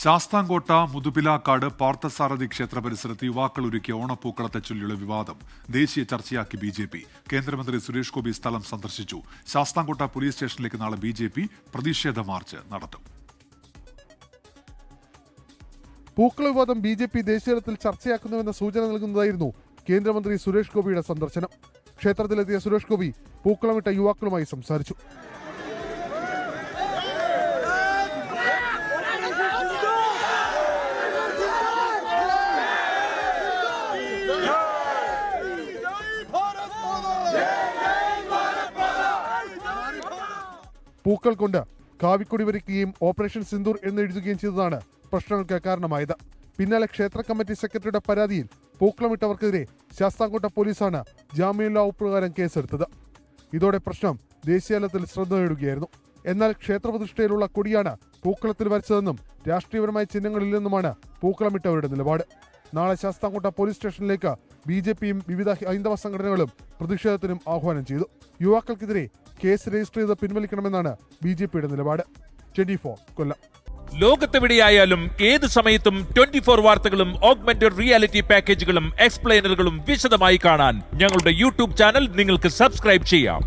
ശാസ്താംകോട്ട മുതുപിലാക്കാട് പാർത്ഥസാരഥി ക്ഷേത്ര പരിസരത്ത് യുവാക്കൾ ഒരുക്കിയ ഓണപ്പൂക്കളത്തെ ചൊല്ലിയുള്ള വിവാദം ദേശീയ ചർച്ചയാക്കി ബി ജെ പി. കേന്ദ്രമന്ത്രി സുരേഷ് ഗോപി സ്ഥലം സന്ദർശിച്ചു. ശാസ്താംകോട്ട പോലീസ് സ്റ്റേഷനിലേക്ക് നാളെ ബി ജെ പി പ്രതിഷേധ മാർച്ച് നടത്തും. പൂക്കള വിവാദം ബി ജെ പി ദേശീയതലത്തിൽ ചർച്ചയാക്കുന്നുവെന്ന സൂചന നൽകുന്നതായിരുന്നു കേന്ദ്രമന്ത്രി സുരേഷ് ഗോപിയുടെ സന്ദർശനം. ക്ഷേത്രത്തിലെത്തിയ സുരേഷ് ഗോപി പൂക്കളമിട്ട യുവാക്കളുമായി സംസാരിച്ചു. പൂക്കൾ കൊണ്ട് കാവിക്കൊടി വരയ്ക്കുകയും ഓപ്പറേഷൻ സിന്ദൂർ എന്നെഴുതുകയും ചെയ്തതാണ് പ്രശ്നങ്ങൾക്ക് കാരണമായത്. പിന്നാലെ ക്ഷേത്ര കമ്മിറ്റി സെക്രട്ടറിയുടെ പരാതിയിൽ പൂക്കളമിട്ടവർക്കെതിരെ ശാസ്താംകോട്ട പോലീസാണ് ജാമ്യമില്ലാ പ്രകാരം കേസെടുത്തത്. ഇതോടെ പ്രശ്നം ദേശീയതലത്തിൽ ശ്രദ്ധ നേടുകയായിരുന്നു. എന്നാൽ ക്ഷേത്രപ്രതിഷ്ഠയിലുള്ള കൊടിയാണ് പൂക്കളത്തിൽ വരച്ചതെന്നും രാഷ്ട്രീയപരമായ ചിഹ്നങ്ങളില്ലെന്നുമാണ് പൂക്കളമിട്ടവരുടെ നിലപാട്. നാളെ ശാസ്താംകോട്ട പോലീസ് സ്റ്റേഷനിലേക്ക് ബി ജെ പിയും വിവിധ ഹൈന്ദവ സംഘടനകളും പ്രതിഷേധത്തിനും ആഹ്വാനം ചെയ്തു. യുവാക്കൾക്കെതിരെ കേസ് രജിസ്റ്റർ ചെയ്ത് പിൻവലിക്കണമെന്നാണ് ബി ജെ പിയുടെ നിലപാട്. Twenty four Kollam. ലോകത്തെവിടെയായാലും ഏത് സമയത്തും ട്വന്റി ഫോർ വാർത്തകളും ഓഗ്മെന്റഡ് റിയാലിറ്റി പാക്കേജുകളും എക്സ്പ്ലെയിനറുകളും വിശദമായി കാണാൻ ഞങ്ങളുടെ യൂട്യൂബ് ചാനൽ നിങ്ങൾക്ക് സബ്സ്ക്രൈബ് ചെയ്യാം.